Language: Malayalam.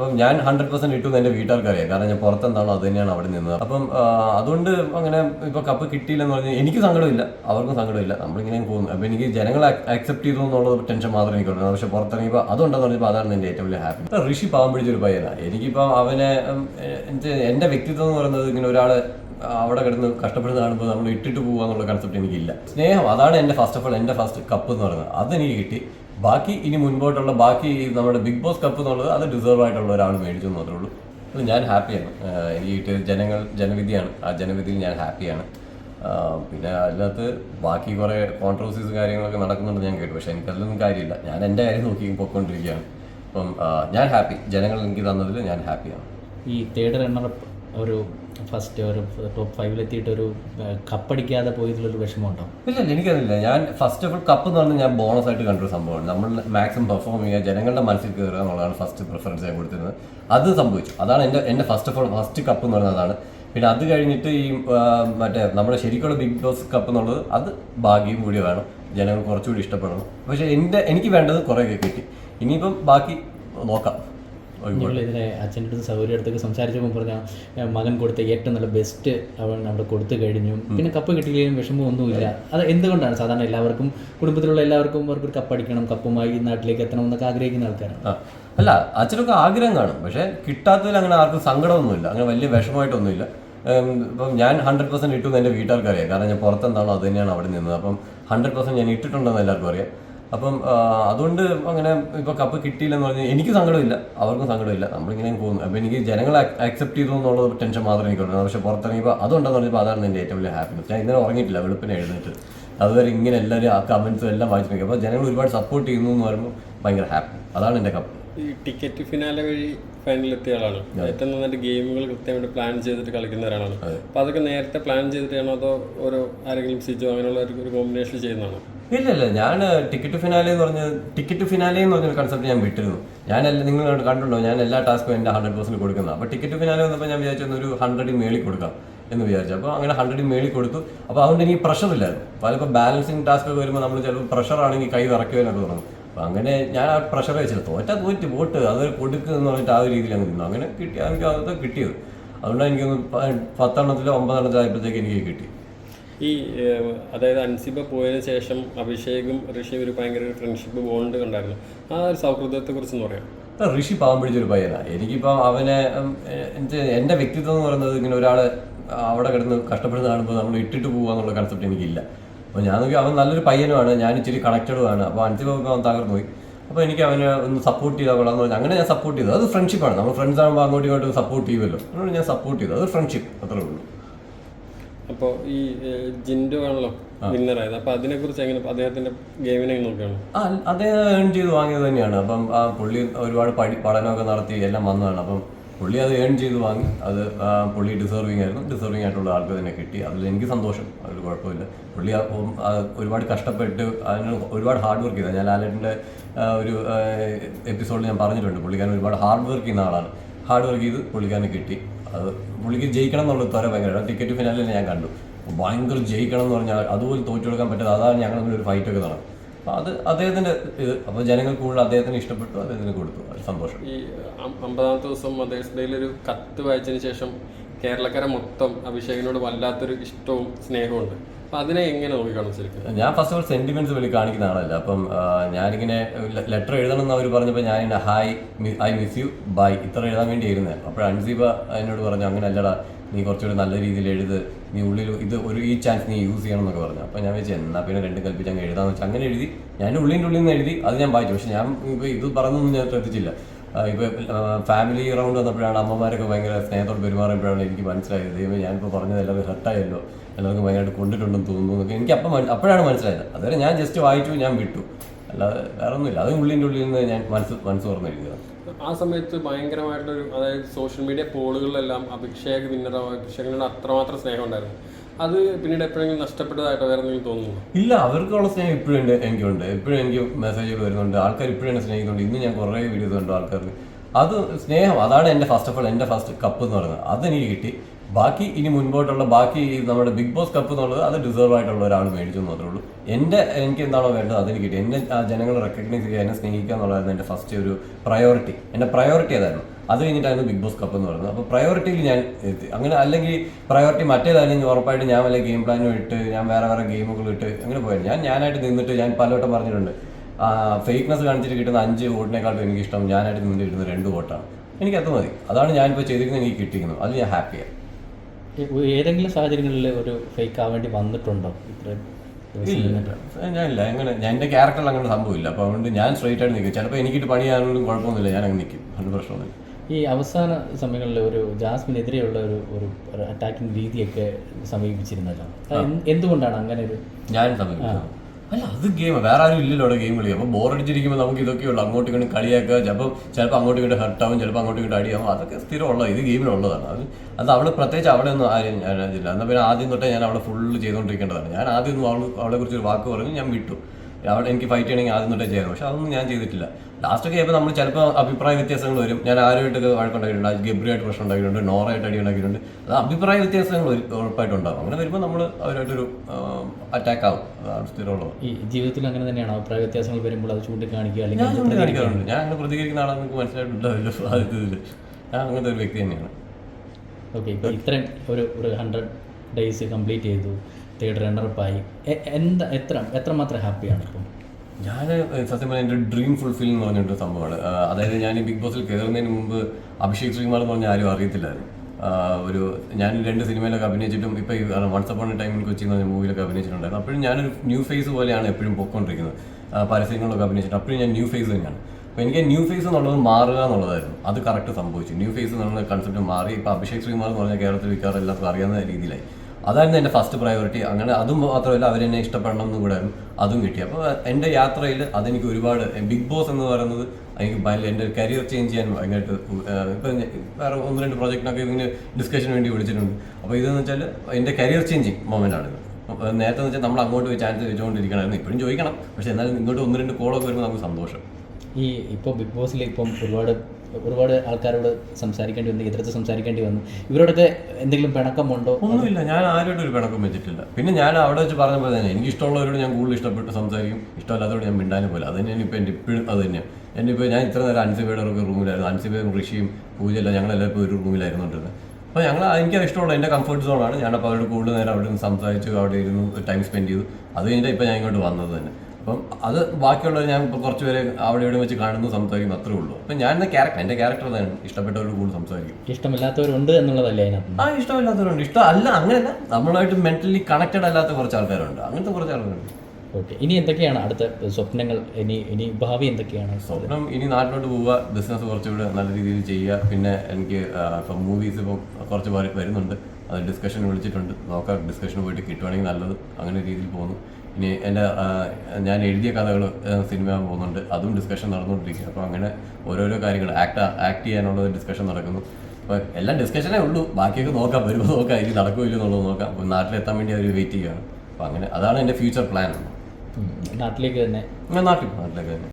അപ്പം ഞാൻ ഹൺഡ്രഡ് പെർസെന്റ് ഇട്ടു എന്റെ വീട്ടുകാർക്ക് അറിയാം കാരണം ഞാൻ പുറത്തെന്താണോ അത് തന്നെയാണ് അവിടെ നിന്നത്. അപ്പം അതുകൊണ്ട് അങ്ങനെ ഇപ്പൊ കപ്പ് കിട്ടിയില്ലെന്ന് പറഞ്ഞാൽ എനിക്ക് സങ്കടമില്ല. അവർക്കും സങ്കടമില്ല. നമ്മളിങ്ങനെ പോകുന്നു. അപ്പൊ എനിക്ക് ജനങ്ങളെ അക്സെപ്റ്റ് ചെയ്തു എന്നുള്ള ടെൻഷൻ മാത്രമേ എനിക്കുള്ളൂ പക്ഷെ പുറത്തിറങ്ങിയപ്പോൾ അതുണ്ടെന്ന് പറഞ്ഞപ്പോൾ അതാണ് എന്റെ ഏറ്റവും വലിയ ഹാപ്പി ഋഷി പാവം പിടിച്ചൊരു പയ്യനാണ് എനിക്കിപ്പോ അവനെ എന്റെ വ്യക്തിത്വം എന്ന് പറയുന്നത് ഇങ്ങനെ ഒരാൾ അവിടെ കിടന്ന് കഷ്ടപ്പെടുന്ന കാണുമ്പോൾ നമ്മൾ ഇട്ടിട്ട് പോകുക എന്നുള്ള കൺസെപ്റ്റ് എനിക്കില്ല. സ്നേഹം അതാണ് എന്റെ ഫസ്റ്റ് ഓഫ് ഓൾ എന്റെ ഫസ്റ്റ് കപ്പ് എന്ന് പറയുന്നത്. അതെനിക്ക് കിട്ടി. ബാക്കി ഇനി മുൻപോട്ടുള്ള ബാക്കി നമ്മുടെ ബിഗ് ബോസ് കപ്പ് എന്നുള്ളത് അത് ഡിസേർവ് ആയിട്ടുള്ള ഒരാൾ മേടിച്ചു മാത്രമേ ഉള്ളൂ. അത് ഞാൻ ഹാപ്പിയാണ് എനിക്ക് കിട്ടിയ ജനങ്ങൾ ജനവിധിയാണ്. ആ ജനവിധിയിൽ ഞാൻ ഹാപ്പിയാണ് പിന്നെ അതിനകത്ത് ബാക്കി കുറേ കോൺട്രവേഴ്സീസ് കാര്യങ്ങളൊക്കെ നടക്കുന്നുണ്ട് ഞാൻ കേട്ടു. പക്ഷേ എനിക്കതിലൊന്നും കാര്യമില്ല. ഞാൻ എന്റെ കാര്യം നോക്കി പൊയ്ക്കൊണ്ടിരിക്കുകയാണ് അപ്പം ഞാൻ ഹാപ്പി ജനങ്ങൾ എനിക്ക് തന്നതിൽ ഞാൻ ഹാപ്പിയാണ് ഈ തേർഡ് റണ്ണറപ്പ് ഒരു ഫസ്റ്റ് ഒരു ടോപ്പ് ഫൈവിലെത്തിയിട്ട് ഒരു കപ്പടിക്കാതെ പോയതിലൊരു വിഷമമുണ്ടോ? ഇല്ല എനിക്കറിയില്ല ഞാൻ ഫസ്റ്റ് ഓഫ് ഓൾ കപ്പ് എന്ന് പറഞ്ഞാൽ ഞാൻ ബോണസ് ആയിട്ട് കണ്ടൊരു സംഭവമാണ്. നമ്മൾ മാക്സിമം പെർഫോം ചെയ്യുക ജനങ്ങളുടെ മനസ്സിൽ കയറുക എന്നുള്ളതാണ് ഫസ്റ്റ് പ്രിഫറൻസ് ഞാൻ കൊടുത്തിരുന്നത്. അത് സംഭവിച്ചു. അതാണ് എന്റെ എന്റെ first of all first cup എന്ന് പറയുന്നത് അതാണ്. പിന്നെ അത് കഴിഞ്ഞിട്ട് ഈ മറ്റേ നമ്മുടെ ശരിക്കുള്ള ബിഗ് ബോസ് കപ്പ് എന്നുള്ളത് അത് ഭാഗ്യം കൂടി വേണം. ജനങ്ങൾ കുറച്ചുകൂടി ഇഷ്ടപ്പെടണം. പക്ഷേ എന്റെ എനിക്ക് വേണ്ടത് കുറേ കിട്ടി. ഇനിയിപ്പം ബാക്കി നോക്കാം. ഞങ്ങൾ ഇതിനെ അച്ഛന്റെ അടുത്ത് സൗകര്യം അടുത്തൊക്കെ സംസാരിച്ചപ്പോൾ പറഞ്ഞ മകൻ കൊടുത്ത ഏറ്റവും നല്ല ബെസ്റ്റ് അവൻ അവിടെ കൊടുത്തു കഴിഞ്ഞു. പിന്നെ കപ്പ് കിട്ടിയില്ലെങ്കിലും വിഷമമൊന്നുമില്ല അത്. എന്തുകൊണ്ടാണ്? സാധാരണ എല്ലാവർക്കും കുടുംബത്തിലുള്ള എല്ലാവർക്കും അവർക്കൊരു കപ്പ് അടിക്കണം കപ്പുമായി നാട്ടിലേക്ക് എത്തണം എന്നൊക്കെ ആഗ്രഹിക്കുന്ന ആൾക്കാരാണ്. അല്ല അച്ഛനൊക്കെ ആഗ്രഹം കാണും. പക്ഷേ കിട്ടാത്തതിൽ അങ്ങനെ ആർക്കും സങ്കടമൊന്നുമില്ല. അങ്ങനെ വലിയ വിഷമമായിട്ടൊന്നുമില്ല. ഇപ്പം ഞാൻ ഹൺഡ്രഡ് പെർസെന്റ് ഇട്ടു എന്ന് എന്റെ വീട്ടുകാർക്ക് അറിയാം കാരണം ഞാൻ പുറത്തെന്താണോ അത് തന്നെയാണ് അവിടെ നിന്നത്. അപ്പം ഹൺഡ്രഡ് പെർസെന്റ് ഞാൻ ഇട്ടിട്ടുണ്ടെന്ന് എല്ലാവർക്കും അറിയാം. അപ്പം അതുകൊണ്ട് അങ്ങനെ ഇപ്പൊ കപ്പ് കിട്ടിയില്ലെന്ന് പറഞ്ഞാൽ എനിക്ക് സങ്കടമില്ല. അവർക്കും സങ്കടമില്ല. നമ്മളിങ്ങനെ പോകുന്നു. അപ്പൊ എനിക്ക് ജനങ്ങൾ അക്സെപ്റ്റ് ചെയ്തു എന്നുള്ള ടെൻഷൻ മാത്രമേ എനിക്കുള്ളൂ പക്ഷെ പുറത്തിറങ്ങിയപ്പോൾ അതുണ്ടെന്ന് പറഞ്ഞപ്പോൾ അതാണ് എന്റെ ഏറ്റവും വലിയ ഹാപ്പിനെസ് ഞാൻ ഇന്നലെ ഉറങ്ങിയിട്ടില്ല വെളുപ്പിനെ എഴുന്നേറ്റ്. അതുവരെ ഇങ്ങനെ എല്ലാവരും ആ കമന്റ്സും എല്ലാം വായിച്ചു നോക്കി അപ്പോൾ ജനങ്ങൾ ഒരുപാട് സപ്പോർട്ട് ചെയ്യുന്നു എന്ന് പറയുമ്പോൾ ഭയങ്കര ഹാപ്പി അതാണ് എന്റെ കപ്പ് ഈ ടിക്കറ്റ് ഫിനാലെ വഴി ഫൈനലിലെത്തിയ ആളാണ്? ഏറ്റവും നന്നായിട്ട് ഗെയിമുകൾ കൃത്യമായിട്ട് പ്ലാൻ ചെയ്തിട്ട് കളിക്കുന്ന ഒരാളാണ്? അപ്പോൾ അതൊക്കെ നേരത്തെ പ്ലാൻ ചെയ്തിട്ടാണോ? അതോ ഓരോ ആരെങ്കിലും സിജോ അങ്ങനെയുള്ള ഒരു കോമ്പിനേഷൻ ചെയ്യുന്നതാണോ? ഇല്ല ഇല്ല ഞാൻ ടിക്കറ്റ് ഫിനാലെ എന്ന് പറഞ്ഞ ടിക്കറ്റ് ഫിനാലെ എന്ന് പറഞ്ഞ കൺസെപ്റ്റ് ഞാൻ വിട്ടിരുന്നു. ഞാൻ എല്ലാ- നിങ്ങൾ കണ്ടുണ്ടോ ഞാൻ എല്ലാ ടാസ്കും എന്റെ ഹൺഡ്രഡ് പെർസെന്റ് കൊടുക്കുന്നത്. അപ്പോൾ ടിക്കറ്റ് ഫിനാലെ വന്നപ്പോൾ ഞാൻ വിചാരിച്ചു ഒരു ഹൺഡ്രഡിൽ മേളിൽ കൊടുക്കാം എന്ന് വിചാരിച്ചു. അപ്പോൾ അങ്ങനെ ഹൺഡ്രഡിൽ മേളിൽ കൊടുത്തു. അപ്പോൾ അതുകൊണ്ട് എനിക്ക് പ്രഷർ ഇല്ലായിരുന്നു. പലപ്പോൾ ബാലൻസിങ് ടാസ്ക് ഒക്കെ വരുമ്പോൾ നമ്മൾ ചിലപ്പോൾ പ്രഷർ ആണെങ്കിൽ കൈ വിറയ്ക്കുവാനൊക്കെ തുടങ്ങും അപ്പോൾ അങ്ങനെ ഞാൻ ആ പ്രഷർ വെച്ചത് തോറ്റ തോറ്റ് പോട്ട് അത് കൊടുക്കുക എന്ന് പറഞ്ഞിട്ട് ആ ഒരു രീതിയിൽ അങ്ങ് നിന്നു. അങ്ങനെ കിട്ടി. എനിക്ക് അത് കിട്ടിയത്. അതുകൊണ്ടാണ് എനിക്കൊന്ന് പത്തെണ്ണത്തിലോ ഒമ്പതെണ്ണത്തിലോ ആയപ്പോഴത്തേക്ക് എനിക്ക് കിട്ടി. ഈ അതായത് അൻസിബ പോയതിന് ശേഷം അഭിഷേകും ഋഷിയും ഒരു ഭയങ്കര ഒരു ഫ്രണ്ട്ഷിപ്പ് ബോണ്ട് കണ്ടായിരുന്നു. ആ ഒരു സൗഹൃദത്തെ കുറിച്ച് പറയാം ഋഷി പാവം പിടിച്ചൊരു പയ്യനാണ് എനിക്കിപ്പോൾ അവനെ എന്റെ വ്യക്തിത്വം എന്ന് പറയുന്നത് ഇങ്ങനെ ഒരാൾ അവിടെ കിടന്ന് കഷ്ടപ്പെടുന്ന കാണുമ്പോൾ നമ്മൾ ഇട്ടിട്ട് പോകുക എന്നുള്ള കൺസെപ്റ്റ് എനിക്കില്ല. അപ്പോൾ ഞാൻ നോക്കി അവൻ നല്ലൊരു പയ്യനുമാണ് ഞാൻ ഇച്ചിരി കണക്റ്റഡുമാണ് അപ്പോൾ അൻസിബ അവൻ തകർന്നു പോയി. അപ്പോൾ എനിക്ക് അവനെ ഒന്ന് സപ്പോർട്ട് ചെയ്താൽ കൊള്ളാന്ന് പറഞ്ഞാൽ അങ്ങനെ ഞാൻ സപ്പോർട്ട് ചെയ്തു. അത് ഫ്രണ്ട്ഷിപ്പാണ് നമ്മൾ ഫ്രണ്ട്സ് ആകുമ്പോൾ അങ്ങോട്ടും ഇങ്ങോട്ടും സപ്പോർട്ട് ചെയ്യുമല്ലോ. അതുകൊണ്ട് ഞാൻ സപ്പോർട്ട് ചെയ്തു. അത് ഫ്രണ്ട്ഷിപ്പ് അത്രേ ഉള്ളൂ. അപ്പോൾ ഈ ജിൻഡോ ആണല്ലോ വിന്നറായത്. അപ്പോൾ അതിനെക്കുറിച്ച് എങ്ങനെ അദ്ദേഹത്തിന്റെ ഗെയിമിനെ നോക്കുകയാണ്? ആ അദ്ദേഹം ഏൺ ചെയ്ത് വാങ്ങിയത് തന്നെയാണ്. അപ്പം ആ പുള്ളി ഒരുപാട് പഠി പഠനമൊക്കെ നടത്തി എല്ലാം വന്നതാണ്. അപ്പം പുള്ളി അത് ഏൺ ചെയ്ത് വാങ്ങി. അത് പുള്ളി ഡിസേർവിങ് ആയിരുന്നു. ഡിസേർവിങ് ആയിട്ടുള്ള ആൾക്ക് തന്നെ കിട്ടി. അതിൽ എനിക്ക് സന്തോഷം. അതൊരു കുഴപ്പമില്ല. പുള്ളി ഒരുപാട് കഷ്ടപ്പെട്ട് അതിന് ഒരുപാട് ഹാർഡ് വർക്ക് ചെയ്ത. ഞാൻ ലാലേട്ടിന്റെ ഒരു എപ്പിസോഡിൽ ഞാൻ പറഞ്ഞിട്ടുണ്ട്. പുള്ളിക്കാരൻ ഒരുപാട് ഹാർഡ് വർക്ക് ചെയ്യുന്ന ആളാണ്. ഹാർഡ് വർക്ക് ചെയ്ത് പുള്ളിക്കാരന് കിട്ടി. അത് പുള്ളിക്ക് ജയിക്കണം എന്നുള്ള ത്വര ഭയങ്കര ടിക്കറ്റ് ഫിനാലിൽ ഞാൻ കണ്ടു. ഭയങ്കര ജയിക്കണം എന്ന് പറഞ്ഞാൽ അതുപോലെ തോറ്റു കൊടുക്കാൻ പറ്റാതെ അതാണ് ഞങ്ങൾ ഒരു ഫൈറ്റ് ഒക്കെ നടക്കും അത് അദ്ദേഹത്തിന്റെ ഇത്. അപ്പോൾ ജനങ്ങൾ കൂടുതൽ അദ്ദേഹത്തിന് ഇഷ്ടപ്പെട്ടു അദ്ദേഹത്തിന് കൊടുത്തു. സന്തോഷം. ഈ അമ്പതാമത്തെ ദിവസം മദേഴ്സ് ഒരു കത്ത് വായിച്ചതിന് ശേഷം കേരളക്കാരെ മൊത്തം അഭിഷേകിനോട് വല്ലാത്തൊരു ഇഷ്ടവും സ്നേഹവും ഉണ്ട് അതിനെ എങ്ങനെ ഞാൻ ഫസ്റ്റ് ഓഫ് ഓൾ സെന്റിമെന്റ്സ് വലിയ കാണിക്കുന്ന ആളല്ല. അപ്പം ഞാനിങ്ങനെ ലെറ്റർ എഴുതണം എന്ന് അവർ പറഞ്ഞപ്പോൾ ഞാൻ ഇങ്ങനെ hi I miss you bye ഇത്ര എഴുതാൻ വേണ്ടി ഇരുന്നത് അപ്പോൾ അൻസീബ എന്നോട് പറഞ്ഞു അങ്ങനെ അല്ലടാ നീ കുറച്ചുകൂടി നല്ല രീതിയിൽ എഴുത്. നീ ഉള്ളിൽ ഇത് ഒരു ഈ ചാൻസ് നീ യൂസ് ചെയ്യണം എന്നൊക്കെ പറഞ്ഞു. അപ്പോൾ ഞാൻ വെച്ച് എന്നാൽ പിന്നെ രണ്ടും കൽപ്പിച്ച് അങ്ങ് എഴുതാന്ന് വെച്ചാൽ അങ്ങനെ എഴുതി. ഞാൻ ഉള്ളിന്റെ ഉള്ളിൽ നിന്ന് എഴുതി അത് ഞാൻ വായിച്ചു. പക്ഷെ ഞാൻ ഇപ്പോൾ ഇത് പറഞ്ഞൊന്നും ഞാൻ ശ്രദ്ധിച്ചില്ല ഇപ്പോൾ ഇപ്പൊ ഫാമിലി റൗണ്ട് വന്നപ്പോഴാണ് അമ്മമാരൊക്കെ ഭയങ്കര സ്നേഹത്തോട് പെരുമാറുമ്പോഴാണ് എനിക്ക് മനസ്സിലായത്. ദൈവം ഞാനിപ്പോൾ പറഞ്ഞത് എല്ലാവരും ഹർട്ടായല്ലോ എല്ലാവർക്കും ഭയങ്കരമായിട്ട് കൊണ്ടിട്ടുണ്ടെന്ന് തോന്നുന്നു എന്നൊക്കെ എനിക്ക് അപ്പം അപ്പോഴാണ് മനസ്സിലായത്. അതുവരെ ഞാൻ ജസ്റ്റ് വായിച്ചു ഞാൻ വിട്ടു. അല്ലാതെ വേറെ ഒന്നുമില്ല അതും ഉള്ളിന്റെ ഉള്ളിൽ നിന്ന് ഞാൻ മനസ്സ് മനസ്സ് തുറന്ന് ആ സമയത്ത് ഭയങ്കരമായിട്ടൊരു അതായത് സോഷ്യൽ മീഡിയ പോളുകളിലെല്ലാം അഭിഷേക് വിന്നറോ അഭിഷേകിനോട് അത്രമാത്രം സ്നേഹം ഉണ്ടായിരുന്നു. അത് പിന്നീട് എപ്പോഴെങ്കിലും നഷ്ടപ്പെട്ടതായിട്ട് വേറെ എന്തെങ്കിലും തോന്നുന്നു ഇല്ല അവർക്കുള്ള സ്നേഹം ഇപ്പോഴും ഉണ്ട് എനിക്കുണ്ട്. ഇപ്പോഴും എനിക്ക് മെസ്സേജുകൾ വരുന്നുണ്ട്. ആൾക്കാർ ഇപ്പോഴും എന്നെ സ്നേഹിക്കുന്നുണ്ട്. ഇന്ന് ഞാൻ കുറേ വീഡിയോസ് ഉണ്ട് ആൾക്കാർക്ക്. അത് സ്നേഹം അതാണ് എന്റെ ഫസ്റ്റ് ഓഫ് ഓൾ എന്റെ ഫസ്റ്റ് കപ്പ് എന്ന് പറയുന്നത്. അതെനിക്ക് കിട്ടി. ബാക്കി ഇനി മുൻപോട്ടുള്ള ബാക്കി നമ്മുടെ ബിഗ് ബോസ് കപ്പ് എന്നുള്ളത് അത് ഡിസേർവ് ആയിട്ടുള്ള ഒരാൾ മേടിച്ചു മാത്രമേ ഉള്ളൂ. എന്റെ എനിക്ക് എന്താണോ വേണ്ടത് അതിന് കിട്ടി. എന്നെ ആ ജനങ്ങൾ റെക്കഗ്നൈസ് ചെയ്യുക എന്നെ സ്നേഹിക്കുക എന്നുള്ളതായിരുന്നു എന്റെ ഫസ്റ്റ് ഒരു പ്രയോറിറ്റി എന്റെ പ്രയോറിറ്റി അതായിരുന്നു അത് കഴിഞ്ഞിട്ടായിരുന്നു ബിഗ് ബോസ് കപ്പ് എന്ന് പറയുന്നത്. അപ്പോൾ പ്രയോറിറ്റിയിൽ ഞാൻ എത്തി. അങ്ങനെ അല്ലെങ്കിൽ പ്രയോറിറ്റി മറ്റേതായാലും ഉറപ്പായിട്ട് ഞാൻ വല്ല ഗെയിം പ്ലാനും ഇട്ട് ഞാൻ വേറെ വേറെ ഗെയിമുകൾ ഇട്ട് അങ്ങനെ പോയത് ഞാൻ ഞാനായിട്ട് നിന്നിട്ട് ഞാൻ പലവട്ടം പറഞ്ഞിട്ടുണ്ട്. ഫേക്ക്നെസ് കാണിച്ചിട്ട് കിട്ടുന്ന അഞ്ച് വോട്ടിനേക്കാളും എനിക്കിഷ്ടം ഞാനായിട്ട് നിന്നിട്ട് കിട്ടുന്ന രണ്ട് വോട്ടാണ്. എനിക്ക് അത് മതി. അതാണ് ഞാനിപ്പോൾ ചെയ്തിരിക്കുന്നത് എനിക്ക് കിട്ടിയിരിക്കുന്നത്. അത് ഞാൻ ഹാപ്പിയാണ് ഏതെങ്കിലും സാഹചര്യങ്ങളിൽ ഒരു ഫേക്ക് ആവേണ്ടി വന്നിട്ടുണ്ടോ ഇത്രയും? ഞാനില്ല. അങ്ങനെ ഞാൻ എന്റെ ക്യാരക്ടറിൽ അങ്ങനെ സംഭവമില്ല. അപ്പോൾ അതുകൊണ്ട് ഞാൻ സ്ട്രൈറ്റ് ആയിട്ട് നിൽക്കും. ചിലപ്പോൾ എനിക്കിട്ട് പണിയാനൊന്നും കുഴപ്പമൊന്നുമില്ല. ഞാൻ അങ്ങ് നിൽക്കും. അതിന് പ്രശ്നമൊന്നുമില്ല. ഈ അവസാന സമയങ്ങളിൽ ഒരു ജാസ്മിനെതിരെയുള്ള ഒരു ഒരു അറ്റാക്കിംഗ് രീതിയൊക്കെ സമീപിച്ചിരുന്നല്ലോ. എന്തുകൊണ്ടാണ് അങ്ങനെ ഒരു ഞാൻ സമീപിക്കുന്നത് അല്ല അത് ഗെയിം വേറെ ആരും ഇല്ലല്ലോ അവിടെ ഗെയിം കളി അപ്പോൾ ബോറടിച്ചിരിക്കുമ്പോൾ നമുക്ക് ഇതൊക്കെ ഉള്ളൂ അങ്ങോട്ട് ഇങ്ങോട്ട് കളിയാക്കുക ചിലപ്പോൾ ചിലപ്പോൾ അങ്ങോട്ട് ഇങ്ങോട്ട് ഹർട്ടാവും ചിലപ്പോൾ അങ്ങോട്ട് ഇങ്ങോട്ട് അടിയാവും അതൊക്കെ സ്ഥിരമുള്ള ഇത് ഗെയിമിലുള്ളതാണ് അത് അത് അവൾ പ്രത്യേകിച്ച് അവിടെ ഒന്നും ആരും ഞാൻ ഇതില്ല എന്നാൽ പിന്നെ ആദ്യം തൊട്ടേ ഞാൻ അവിടെ ഫുള്ള് ചെയ്തുകൊണ്ടിരിക്കേണ്ടതാണ് ഞാൻ ആദ്യം ഒന്നും അവളെ കുറിച്ച് ഒരു വാക്ക് പറഞ്ഞ് ഞാൻ വിട്ടു അവിടെ എനിക്ക് ഫൈറ്റ് ചെയ്യണമെങ്കിൽ ആദ്യം തൊട്ടേ ചെയ്യാം പക്ഷെ അതൊന്നും ഞാൻ ചെയ്തിട്ടില്ല. ലാസ്റ്റ് ഒക്കെ ആയപ്പോൾ നമ്മൾ ചിലപ്പോൾ അഭിപ്രായ വ്യത്യാസങ്ങൾ വരും. ഞാൻ ആരുമായിട്ടൊക്കെ വഴക്കുണ്ടാക്കിയിട്ടുണ്ട്. ഗബ്രിയായിട്ട് പ്രശ്നം ഉണ്ടാക്കിയിട്ടുണ്ട്. നോറായിട്ട് അടി ഉണ്ടാക്കിയിട്ടുണ്ട്. അത് അഭിപ്രായ വ്യത്യാസങ്ങൾ ഉറപ്പായിട്ട് ഉണ്ടാകും അങ്ങനെ വരുമ്പോൾ നമ്മൾ അവരായിട്ടൊരു അറ്റാക്ക് ആവും. സ്ഥിരമുള്ളത് ഈ ജീവിതത്തിൽ അങ്ങനെ തന്നെയാണ്? അഭിപ്രായ വ്യത്യാസങ്ങൾ വരുമ്പോൾ അത് ചൂണ്ടിക്കാണിക്കുക അല്ലെങ്കിൽ ഞാൻ ചൂണ്ടിക്കാണിക്കാറുണ്ട്. ഞാൻ അങ്ങനെ പ്രതികരിക്കുന്ന ആളാണെന്ന് നിങ്ങൾക്ക് മനസ്സിലായിട്ടുണ്ടാവില്ല. സാധ്യതയില്ല ഞാൻ അങ്ങനത്തെ ഒരു വ്യക്തി തന്നെയാണ്. ഓക്കെ ഇപ്പോൾ ഇത്രയും ഒരു ഒരു ഹൺഡ്രഡ് ഡേയ്സ് കംപ്ലീറ്റ് ചെയ്തു തേർഡ് റണ്ണറപ്പായി എന്താ എത്ര എത്രമാത്രം ഹാപ്പിയാണ് ഇപ്പം? ഞാൻ സത്യം പറഞ്ഞാൽ എന്റെ ഡ്രീം ഫുൾഫിൽ എന്ന് പറഞ്ഞിട്ട് സംഭവമാണ് അതായത് ഞാൻ ഈ ബിഗ് ബോസിൽ കയറുന്നതിന് മുമ്പ് അഭിഷേക് ശ്രീകുമാർ എന്ന് പറഞ്ഞാൽ ആരും അറിയത്തില്ലായിരുന്നു. ഒരു ഞാൻ രണ്ട് സിനിമയിലൊക്കെ അഭിനയിച്ചിട്ടും ഇപ്പം ഈ വൺസ് അപ്പോൺ ടൈമിൽ കൊച്ചി എന്ന് പറഞ്ഞ മൂവിയിലൊക്കെ അഭിനയിച്ചിട്ടുണ്ടായിരുന്നു. അപ്പോഴും ഞാനൊരു ന്യൂ ഫേസ് പോലെയാണ് എപ്പോഴും പൊയ്ക്കൊണ്ടിരിക്കുന്നത് ആ, പരസ്യങ്ങളിലൊക്കെ അഭിനയിച്ചിട്ട് അപ്പോഴും ഞാൻ ന്യൂ ഫേസ് തന്നെയാണ്. അപ്പോൾ എനിക്ക് ന്യൂ ഫേസ് എന്നുള്ളത് മാറുക എന്നുള്ളതായിരുന്നു. അത് കറക്റ്റ് സംഭവിച്ചു. ന്യൂ ഫേസ് എന്നുള്ള കൺസെപ്റ്റ് മാറി. ഇപ്പോൾ അഭിഷേക് ശ്രീകുമാർ എന്ന് പറഞ്ഞാൽ കേരളത്തിൽ മിക്കവാറും എല്ലാവർക്കും അറിയാവുന്ന രീതിയിലായി. അതായിരുന്നു എന്റെ ഫസ്റ്റ് പ്രയോറിറ്റി അങ്ങനെ അതും മാത്രമല്ല അവരെന്നെ ഇഷ്ടപ്പെടണം എന്ന് കൂടെ അതും കിട്ടി. അപ്പോൾ എന്റെ യാത്രയിൽ അതെനിക്ക് ഒരുപാട് ബിഗ് ബോസ് എന്ന് പറയുന്നത് എനിക്ക് എന്റെ കരിയർ ചേഞ്ച് ചെയ്യാൻ ഭയങ്കരമായിട്ട് ഇപ്പം വേറെ ഒന്ന് രണ്ട് പ്രോജക്റ്റിനൊക്കെ ഇതിന് ഡിസ്കഷന് വേണ്ടി വിളിച്ചിട്ടുണ്ട്. അപ്പോൾ ഇതെന്ന് വെച്ചാൽ എന്റെ കരിയർ ചേഞ്ചിങ് മൊമെന്റ് നേരത്തെ വെച്ചാൽ നമ്മൾ അങ്ങോട്ട് പോയി ചാൻസ് ചോദിച്ചുകൊണ്ടിരിക്കണമായിരുന്നു ഇപ്പോഴും ചോദിക്കണം. പക്ഷേ എന്നാലും ഇങ്ങോട്ട് ഒന്ന് രണ്ട് കോളൊക്കെ വരുമ്പോൾ നമുക്ക് സന്തോഷം. ഈ ഇപ്പോൾ ബിഗ് ബോസിൽ ഇപ്പം ഒരുപാട് ഒരുപാട് ആൾക്കാരോട് സംസാരിക്കേണ്ടി വന്നു എതിർത്ത് സംസാരിക്കേണ്ടി വന്നു. ഇവരോടൊക്കെ എന്തെങ്കിലും പിണക്കമുണ്ടോ? ഒന്നുമില്ല ഞാൻ ആരോടും ഒരു പിണക്കം വെച്ചിട്ടില്ല. പിന്നെ ഞാൻ അവിടെ വെച്ച് പറഞ്ഞ പോലെ തന്നെ എനിക്ക് ഇഷ്ടമുള്ളവരോട് ഞാൻ കൂടുതൽ ഇഷ്ടപ്പെട്ട് സംസാരിക്കും. ഇഷ്ടമല്ലാത്തവരോട് ഞാൻ മിണ്ടാനും പോലെ അത് തന്നെയാണ് ഇപ്പോൾ എന്റെ ഇപ്പോഴും അത് തന്നെയാണ്. എന്റെ ഇപ്പോൾ ഞാൻ ഇത്ര നേരം അൻസിബയുടെ ഒക്കെ റൂമിലായിരുന്നു. അൻസിബയും ഋഷിയും പൂജയല്ല ഞങ്ങളെല്ലാം ഇപ്പോൾ ഒരു റൂമിലായിരുന്നു കൊണ്ടിരുന്നത് അപ്പോൾ ഞങ്ങൾ എനിക്ക് ഇഷ്ടമുള്ള എന്റെ കംഫർട്ട് സോണാണ് ഞാനപ്പോൾ അവരോട് കൂടുതൽ നേരം അവിടെ നിന്ന് സംസാരിച്ചു അവിടെ ഇരുന്ന് ടൈം സ്പെൻഡ് ചെയ്തു. അത് കഴിഞ്ഞിട്ട് ഇപ്പോൾ ഞാൻ ഇങ്ങോട്ട് വന്നത് തന്നെ. അപ്പം അത് ബാക്കിയുള്ളവർ ഞാൻ ഇപ്പോൾ കുറച്ച് പേര് അവിടെ ഇവിടെ വെച്ച് കാണുന്നു സംസാരിക്കുന്നു അത്രേ ഉള്ളൂ. അപ്പം ഞാൻ ക്യാരക്ടർ എന്റെ ക്യാരക്ടർ തന്നെ ഇഷ്ടപ്പെട്ടവരോട് കൂടുതൽ സംസാരിക്കും. ഇഷ്ടമില്ലാത്തവരുണ്ട് എന്നുള്ളതല്ലേ അതിനകത്ത്? ആ ഇഷ്ടമില്ലാത്തവരുണ്ട്. ഇഷ്ടം അല്ല അങ്ങനെയല്ല. നമ്മളായിട്ട് മെന്റലി കണക്റ്റഡ് അല്ലാത്ത കുറച്ച് ആൾക്കാരുണ്ട് അങ്ങനത്തെ കുറച്ച് ആൾക്കാരുണ്ട് ഓക്കെ. ഇനി എന്തൊക്കെയാണ് അടുത്ത സ്വപ്നങ്ങൾ? ഇനി ഇനി ഭാവി എന്തൊക്കെയാണ്? സ്വപ്നം ഇനി നാട്ടിലോട്ട് പോവുക ബിസിനസ് കുറച്ചുകൂടെ നല്ല രീതിയിൽ ചെയ്യുക. പിന്നെ എനിക്ക് ഇപ്പം മൂവീസ് ഇപ്പം കുറച്ച് വരുന്നുണ്ട്. അത് ഡിസ്കഷൻ വിളിച്ചിട്ടുണ്ട്. നോക്കാം ഡിസ്കഷൻ പോയിട്ട് കിട്ടുവാണെങ്കിൽ നല്ലത്. അങ്ങനെ രീതിയിൽ പോകുന്നു. ഇനി എന്റെ ഞാൻ എഴുതിയ കഥകൾ സിനിമ പോകുന്നുണ്ട്. അതും ഡിസ്കഷൻ നടന്നുകൊണ്ടിരിക്കുകയാണ്. അപ്പോൾ അങ്ങനെ ഓരോരോ കാര്യങ്ങൾ ആക്ട് ആക്ട് ചെയ്യാനുള്ള ഡിസ്കഷൻ നടക്കുന്നു. അപ്പോൾ എല്ലാം ഡിസ്കഷനേ ഉള്ളൂ. ബാക്കിയൊക്കെ നോക്കാം. വരുമ്പോൾ നോക്കാം. ഇനി നടക്കുമോ എന്നുള്ളത് നോക്കാം. അപ്പോൾ നാട്ടിലെത്താൻ വേണ്ടി അവർ വെയിറ്റ് ചെയ്യുകയാണ്. അപ്പോൾ അങ്ങനെ അതാണ് എന്റെ ഫ്യൂച്ചർ പ്ലാൻ. നാട്ടിലേക്ക് തന്നെ. നാട്ടിൽ നാട്ടിലേക്ക് തന്നെ.